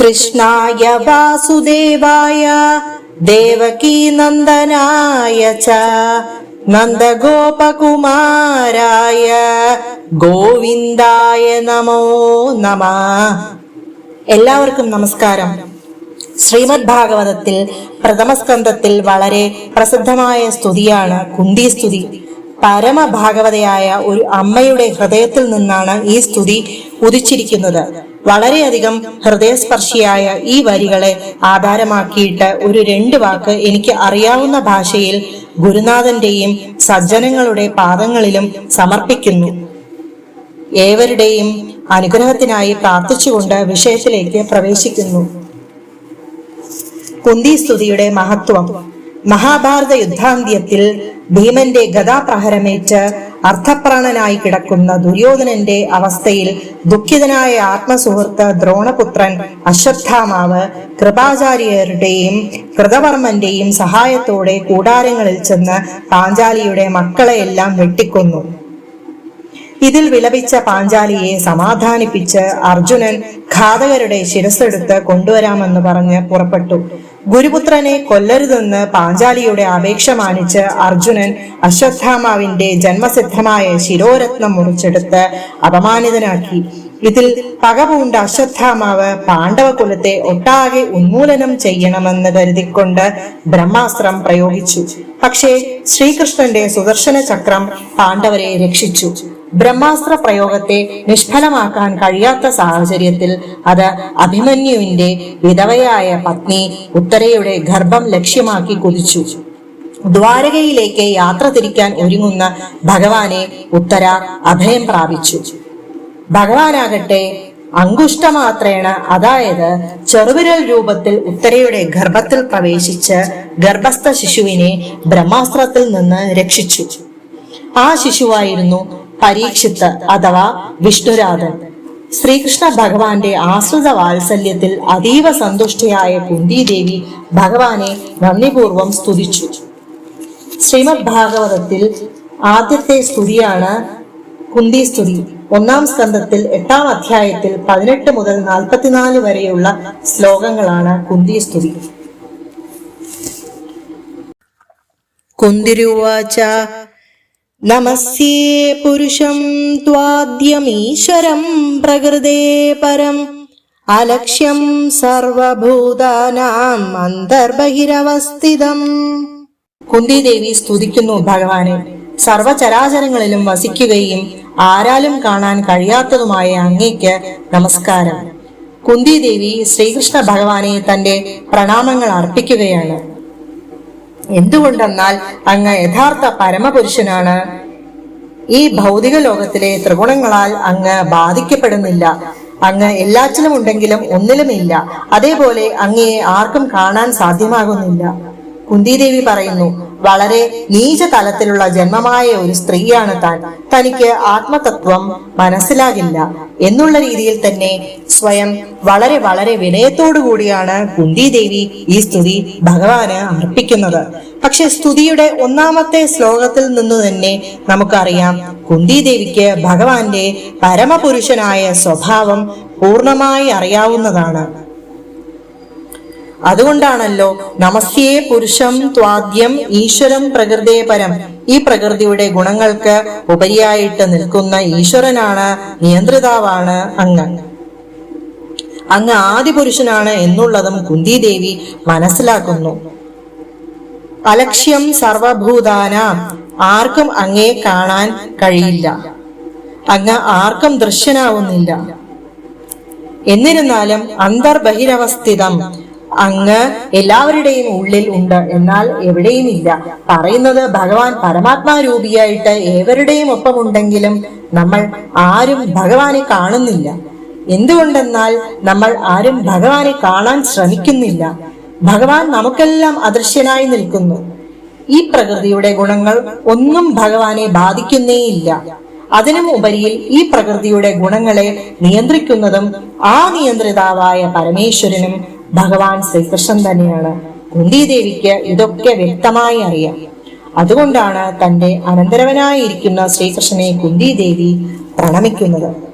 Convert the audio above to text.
കൃഷ്ണായ വാസുദേവായ ദേവകീ നന്ദനായ ച നന്ദഗോപകുമാരായ ഗോവിന്ദായ നമോ നമ. എല്ലാവർക്കും നമസ്കാരം. ശ്രീമദ് ഭാഗവതത്തിൽ പ്രഥമ പ്രഥമസ്കന്ധത്തിൽ വളരെ പ്രസിദ്ധമായ സ്തുതിയാണ് കുന്തി സ്തുതി പരമഭാഗവതയായ ഒരു അമ്മയുടെ ഹൃദയത്തിൽ നിന്നാണ് ഈ സ്തുതി ഉദിച്ചിരിക്കുന്നത്. വളരെയധികം ഹൃദയസ്പർശിയായ ഈ വരികളെ ആധാരമാക്കിയിട്ട് ഒരു രണ്ട് വാക്ക് എനിക്ക് അറിയാവുന്ന ഭാഷയിൽ ഗുരുനാഥന്റെയും സജ്ജനങ്ങളുടെ പാദങ്ങളിലും സമർപ്പിക്കുന്നു. ഏവരുടെയും അനുഗ്രഹത്തിനായി പ്രാർത്ഥിച്ചുകൊണ്ട് വിഷയത്തിലേക്ക് പ്രവേശിക്കുന്നു. കുന്തി സ്തുതിയുടെ മഹത്വം. മഹാഭാരത യുദ്ധാന്ത്യത്തിൽ ഭീമന്റെ ഗതാപ്രഹരമേറ്റ് അർത്ഥപ്രാണനായി കിടക്കുന്ന ദുര്യോധനന്റെ അവസ്ഥയിൽ ദുഃഖിതനായ ആത്മസുഹൃത്ത് ദ്രോണപുത്രൻ അശ്വത്ഥാമാവ് കൃപാചാര്യരുടെയും കൃതവർമ്മന്റെയും സഹായത്തോടെ കൂടാരങ്ങളിൽ ചെന്ന് പാഞ്ചാലിയുടെ മക്കളെയെല്ലാം വെട്ടിക്കൊന്നു. ഇതിൽ വിലപിച്ച പാഞ്ചാലിയെ സമാധാനിപ്പിച്ച് അർജുനൻ ഘാതകരുടെ ശിരസ്സെടുത്ത് കൊണ്ടുവരാമെന്ന് പറഞ്ഞ് പുറപ്പെട്ടു. ഗുരുപുത്രനെ കൊല്ലരുതെന്ന് പാഞ്ചാലിയുടെ അപേക്ഷ മാനിച്ച് അർജുനൻ അശ്വത്ഥാമാവിന്റെ ജന്മസിദ്ധമായ ശിരോരത്നം മുറിച്ചെടുത്ത് അപമാനിതനാക്കി. ഇതിൽ പകപൂണ്ട അശ്വത്ഥാമാവ് പാണ്ഡവ കുലത്തെ ഒട്ടാകെ ഉന്മൂലനം ചെയ്യണമെന്ന് കരുതിക്കൊണ്ട് ബ്രഹ്മാസ്ത്രം പ്രയോഗിച്ചു. പക്ഷേ ശ്രീകൃഷ്ണന്റെ സുദർശന ചക്രം പാണ്ഡവരെ രക്ഷിച്ചു. ബ്രഹ്മാസ്ത്ര പ്രയോഗത്തെ നിഷ്ഫലമാക്കാൻ കഴിയാത്ത സാഹചര്യത്തിൽ അത് അഭിമന്യുവിന്റെ വിധവയായ പത്നി ഉത്തരയുടെ ഗർഭം ലക്ഷ്യമാക്കി കുതിച്ചു. ദ്വാരകയിലേക്ക് യാത്ര തിരിക്കാൻ ഒരുങ്ങുന്ന ഭഗവാനെ ഉത്തര അഭയം പ്രാപിച്ചു. ഭഗവാനാകട്ടെ അങ്കുഷ്ടമാത്രേണ അതായത് ചെറുവിരൽ രൂപത്തിൽ ഉത്തരയുടെ ഗർഭത്തിൽ പ്രവേശിച്ച് ഗർഭസ്ഥ ശിശുവിനെ ബ്രഹ്മാസ്ത്രത്തിൽ നിന്ന് രക്ഷിച്ചു. ആ ശിശുവായിരുന്നു പരീക്ഷിത്ത് അഥവാ വിഷ്ണുരാധൻ ശ്രീകൃഷ്ണ ഭഗവാന്റെ ആശ്രിത വാത്സല്യത്തിൽ അതീവ സന്തുഷ്ടയായ കുന്തിദേവി ഭഗവാനെ നന്ദിപൂർവം സ്തുതിച്ചു. ശ്രീമദ് ഭാഗവതത്തിൽ ആദ്യത്തെ സ്തുതിയാണ് കുന്തി സ്തുതി ഒന്നാം സ്കന്ധത്തിൽ എട്ടാം അധ്യായത്തിൽ പതിനെട്ട് മുതൽ നാൽപ്പത്തിനാല് വരെയുള്ള ശ്ലോകങ്ങളാണ് കുന്തി സ്തുതി കുന്തിരുവാച നമസ്യേ പുരുഷം ത്വാദ്യമീശ്വരം പ്രകൃതേ പരം അലക്ഷ്യം സർവഭൂതാനാം അന്തർബഹിരവസ്ഥിതം കുന്തിദേവി സ്തുതിക്കുന്നു ഭഗവാനെ. സർവചരാചരങ്ങളിലും വസിക്കുകയും ആരാലും കാണാൻ കഴിയാത്തതുമായ അങ്ങേക്ക് നമസ്കാരം. കുന്തിദേവി ശ്രീകൃഷ്ണ ഭഗവാനെ തന്റെ പ്രണാമങ്ങൾ അർപ്പിക്കുകയാണ്. എന്തുകൊണ്ടെന്നാൽ അങ്ങ് യഥാർത്ഥ പരമപുരുഷനാണ്. ഈ ഭൗതിക ലോകത്തിലെ ത്രിഗുണങ്ങളാൽ അങ്ങ് ബാധിക്കപ്പെടുന്നില്ല. അങ്ങ് എല്ലാറ്റിലും ഉണ്ടെങ്കിലും ഒന്നിലുമില്ല അതേപോലെ അങ്ങയെ ആർക്കും കാണാൻ സാധ്യമാകുന്നില്ല. കുന്തിദേവി പറയുന്നു വളരെ നീച തലത്തിലുള്ള ജന്മമായ ഒരു സ്ത്രീയാണ് താൻ. തനിക്ക് ആത്മതത്വം മനസ്സിലാകില്ല. എന്നുള്ള രീതിയിൽ തന്നെ സ്വയം വളരെ വളരെ വിനയത്തോടു കൂടിയാണ് കുന്തിദേവി ഈ സ്തുതി ഭഗവാന് അർപ്പിക്കുന്നത്. പക്ഷെ സ്തുതിയുടെ ഒന്നാമത്തെ ശ്ലോകത്തിൽ നിന്ന് തന്നെ നമുക്കറിയാം കുന്തിദേവിക്ക് ഭഗവാന്റെ പരമപുരുഷനായ സ്വഭാവം പൂർണമായി അറിയാവുന്നതാണ്. അതുകൊണ്ടാണല്ലോ നമസ്യേ പുരുഷം ത്വാദ്യം ഈശ്വരം പ്രകൃതേ പരം. ഈ പ്രകൃതിയുടെ ഗുണങ്ങൾക്ക് ഉപരിയായിട്ട് നിൽക്കുന്ന ഈശ്വരനാണ് നിയന്ത്രിതാവാണ് അങ്ങ്. അങ്ങ് ആദിപുരുഷനാണ് എന്നുള്ളതും കുന്തിദേവി മനസ്സിലാക്കുന്നു. അലക്ഷ്യം സർവഭൂതാന. ആർക്കും അങ്ങേ കാണാൻ കഴിയില്ല. അങ്ങ് ആർക്കും ദൃശ്യനാവുന്നില്ല. എന്നിരുന്നാലും അന്തർബഹിരവസ്ഥിതം. അങ്ങ് എല്ലാവരുടെയും ഉള്ളിൽ ഉണ്ട്. എന്നാൽ എവിടെയും ഇല്ല പറയുന്നത് ഭഗവാൻ പരമാത്മാരൂപിയായിട്ട് ഏവരുടെയും ഒപ്പമുണ്ടെങ്കിലും നമ്മൾ ആരും ഭഗവാനെ കാണുന്നില്ല. എന്തുകൊണ്ടെന്നാൽ നമ്മൾ ആരും ഭഗവാനെ കാണാൻ ശ്രമിക്കുന്നില്ല. ഭഗവാൻ നമുക്കെല്ലാം അദൃശ്യനായി നിൽക്കുന്നു. ഈ പ്രകൃതിയുടെ ഗുണങ്ങൾ ഒന്നും ഭഗവാനെ ബാധിക്കുന്നേയില്ല. അതിനും ഉപരിയിൽ ഈ പ്രകൃതിയുടെ ഗുണങ്ങളെ നിയന്ത്രിക്കുന്നതും ആ നിയന്ത്രിതാവായ പരമേശ്വരനും ഭഗവാൻ ശ്രീകൃഷ്ണൻ തന്നെയാണ്. കുന്തിദേവിക്ക് ഇതൊക്കെ വ്യക്തമായി അറിയാം. അതുകൊണ്ടാണ് തന്റെ അനന്തരവനായിരിക്കുന്ന ശ്രീകൃഷ്ണനെ കുന്തിദേവി പ്രണമിക്കുന്നത്.